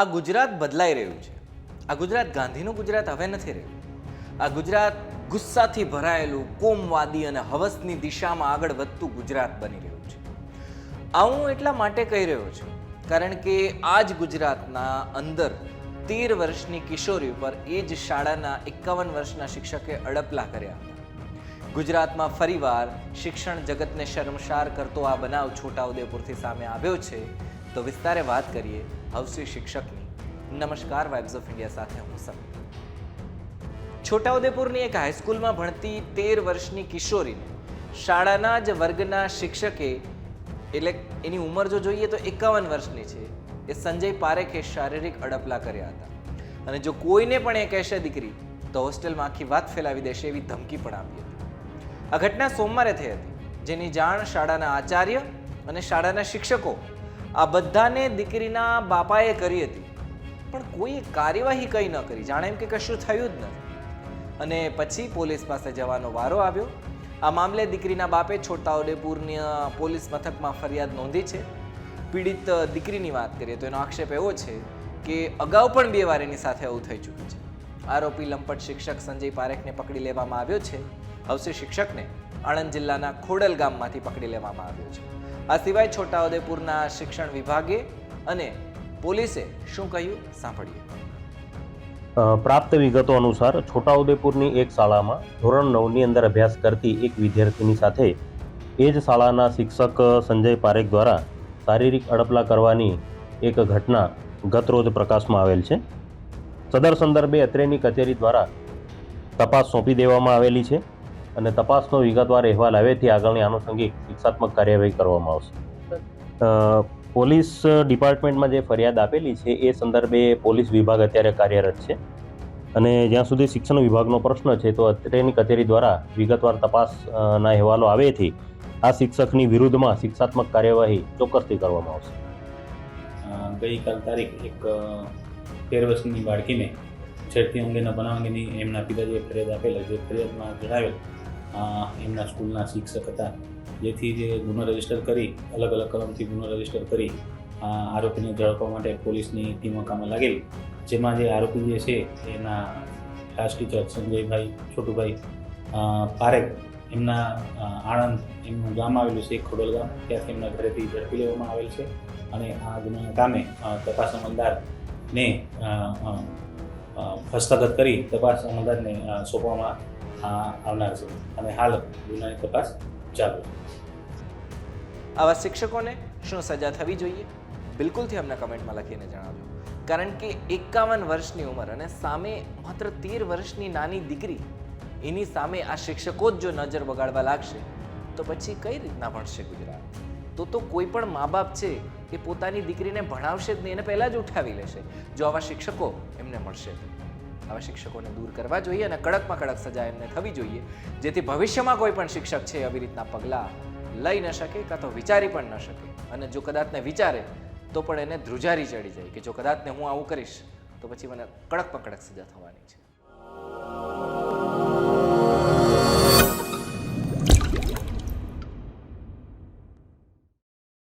આ ગુજરાત બદલાઈ રહ્યું છે. આ ગુજરાત ગાંધીનું ગુજરાત હવે નથી રહ્યું. આ ગુજરાત ગુસ્સાથી ભરાયેલું, કોમવાદી અને હવસની દિશામાં આગળ વધતું ગુજરાત બની રહ્યું છે. આ હું એટલા માટે કહી રહ્યો છું, કારણ કે આ જ ગુજરાતના અંદર તેર વર્ષની કિશોરી ઉપર એ જ શાળાના એકાવન વર્ષના શિક્ષકે અડપલા કર્યા ગુજરાતમાં ફરીવાર શિક્ષણ જગતને શર્મસાર કરતો આ બનાવ છોટાઉદેપુરથી સામે આવ્યો છે તો વિસ્તારે વાત કરીએ હવસી શિક્ષકની. નમસ્કાર વાઇબ્સ ઓફ ઇન્ડિયા સાથે હું સમીર. છોટાઉદેપુરની એક હાઈસ્કૂલમાં ભણતી તેર વર્ષની કિશોરીને શાળાના જ વર્ગના શિક્ષકે, એટલે એની ઉંમર જો જોઈએ તો એકાવન વર્ષની છે, એ સંજય પારેખે શારીરિક અડપલા કર્યા હતા. અને જો કોઈને પણ એ કહેશે દીકરી, તો હોસ્ટેલમાં આખી વાત ફેલાવી દેશે એવી ધમકી પણ આપી હતી. આ ઘટના સોમવારે થઈ હતી, જેની જાણ શાળાના આચાર્ય અને શાળાના શિક્ષકો આ બધાને દીકરીના બાપાએ કરી હતી. પણ કોઈ કાર્યવાહી કંઈ ન કરી. જાણે એમ કે કશું થયું જ નથી. અને પછી પોલીસ પાસે જવાનો વારો આવ્યો. આ મામલે દીકરીના બાપે છોટાઉદેપુરની પોલીસ મથકમાં ફરિયાદ નોંધી છે. પીડિત દીકરીની વાત કરીએ તો એનો આક્ષેપ એવો છે કે અગાઉ પણ બે વાર એની સાથે આવું થઈ ચૂક્યું છે. આરોપી લંપટ શિક્ષક સંજય પારેખને પકડી લેવામાં આવ્યો છે. હવસે શિક્ષકને આણંદ જિલ્લાના ખોડલ ગામમાંથી પકડી લેવામાં આવ્યો છે. આ સિવાય છોટાઉદેપુરના શિક્ષણ વિભાગે અને પોલીસે શું કહ્યું? સાંભળીએ. પ્રાપ્ત વિગતો અનુસાર છોટાઉદેપુરની એક શાળામાં ધોરણ નવની અંદર અભ્યાસ કરતી એક વિદ્યાર્થીની સાથે એ જ શાળાના શિક્ષક સંજય પારેખ દ્વારા શારીરિક અડપલા કરવાની એક ઘટના ગત રોજ પ્રકાશમાં આવેલ છે. સદર સંદર્ભે અત્રેની કચેરી દ્વારા તપાસ સોંપી દેવામાં આવેલી છે. અને તપાસનો વિગતવાર અહેવાલ આવેથી આગળની આનુષંગિક શિક્ષાત્મક કાર્યવાહી કરવામાં આવશે. પોલીસ ડિપાર્ટમેન્ટમાં જે ફરિયાદ આપેલી છે, એ સંદર્ભે પોલીસ વિભાગ અત્યારે કાર્યરત છે. અને જ્યાં સુધી શિક્ષણ વિભાગનો પ્રશ્ન છે, તો અત્રેની કચેરી દ્વારા વિગતવાર તપાસના અહેવાલો આવેથી આ શિક્ષકની વિરુદ્ધમાં શિક્ષાત્મક કાર્યવાહી ચોક્કસથી કરવામાં આવશે. ગઈકાલ તારીખ એક તેર વર્ષની બાળકીને છેડતી અંગેના બનાવ અંગેની એમના પિતાજીએ ફરિયાદ આપેલા, જે ફરિયાદમાં જણાવેલ એમના સ્કૂલના શિક્ષક હતા. જેથી જે ગુનો રજિસ્ટર કરી, અલગ અલગ કલમથી ગુનો રજિસ્ટર કરી આરોપીને ઝડપવા માટે પોલીસની ટીમો કામે લાગેલી. જેમાં જે આરોપી જે છે, એના ક્લાસ ટીચર સંજયભાઈ છોટુભાઈ પારેખ, એમના આણંદ, એમનું ગામ આવેલું છે, ખોડલ ગામ. ત્યાંથી એમના ઘરેથી ઝડપી લેવામાં આવેલ છે અને આ ગુનાના કામે તપાસ અમલદારને હસ્તગત કરી તપાસ અમલદારને સોંપવામાં અ, આવનાર અને હાલ ગુનાની તપાસ ચાલુ. આવા શિક્ષકોને શું સજા થવી જોઈએ? બિલકુલથી અમને કમેન્ટમાં લખીને જણાવજો. કારણ કે એકાવન વર્ષની ઉંમર અને સામે માત્ર તેર વર્ષની નાની દીકરી એની સામે આ શિક્ષકો જ જો નજર બગાડવા લાગશે તો પછી કઈ રીતના ભણશે ગુજરાત? તો તો કોઈ પણ મા બાપ છે એ પોતાની દીકરીને ભણાવશે જ નહીં એને પહેલાં જ ઉઠાવી લેશે. જો આવા શિક્ષકો એમને મળશે આવા શિક્ષકોને દૂર કરવા જોઈએ અને કડકમાં કડક સજા એમને થવી જોઈએ, જેથી ભવિષ્યમાં કોઈ પણ શિક્ષક છે આવી રીતના પગલાં લઈ ન શકે કાં તો વિચારી પણ ન શકે. અને જો કદાચને વિચારે, તો પણ એને ધ્રુજારી ચડી જાય કે જો કદાચને હું આવું કરીશ, તો પછી મને કડકમાં કડક સજા થવાની છે.